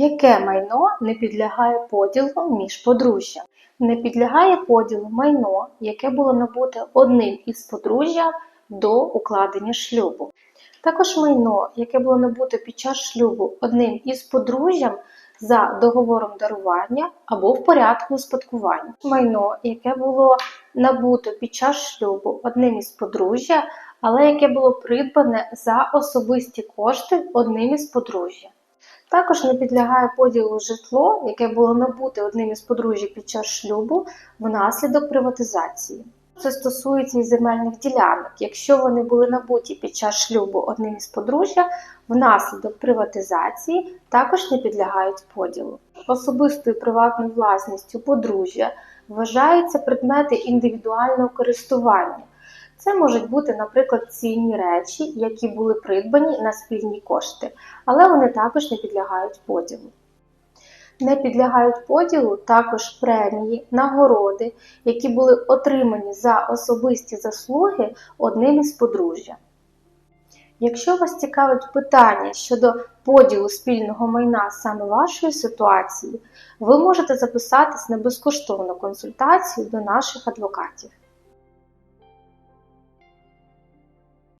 Яке майно не підлягає поділу між подружжям? Не підлягає поділу майно, яке було набуте одним із подружжя до укладення шлюбу. Також майно, яке було набуте під час шлюбу одним із подружжям за договором дарування або в порядку успадкування. Майно, яке було набуто під час шлюбу одним із подружжя, але яке було придбане за особисті кошти одним із подружжя. Також не підлягає поділу житло, яке було набуте одним із подружжя під час шлюбу внаслідок приватизації. Це стосується і земельних ділянок. Якщо вони були набуті під час шлюбу одним із подружжя, внаслідок приватизації також не підлягають поділу. Особистою приватною власністю подружжя вважаються предмети індивідуального користування. Це можуть бути, наприклад, цінні речі, які були придбані на спільні кошти, але вони також не підлягають поділу. Не підлягають поділу також премії, нагороди, які були отримані за особисті заслуги одним із подружжя. Якщо вас цікавить питання щодо поділу спільного майна саме вашої ситуації, ви можете записатись на безкоштовну консультацію до наших адвокатів.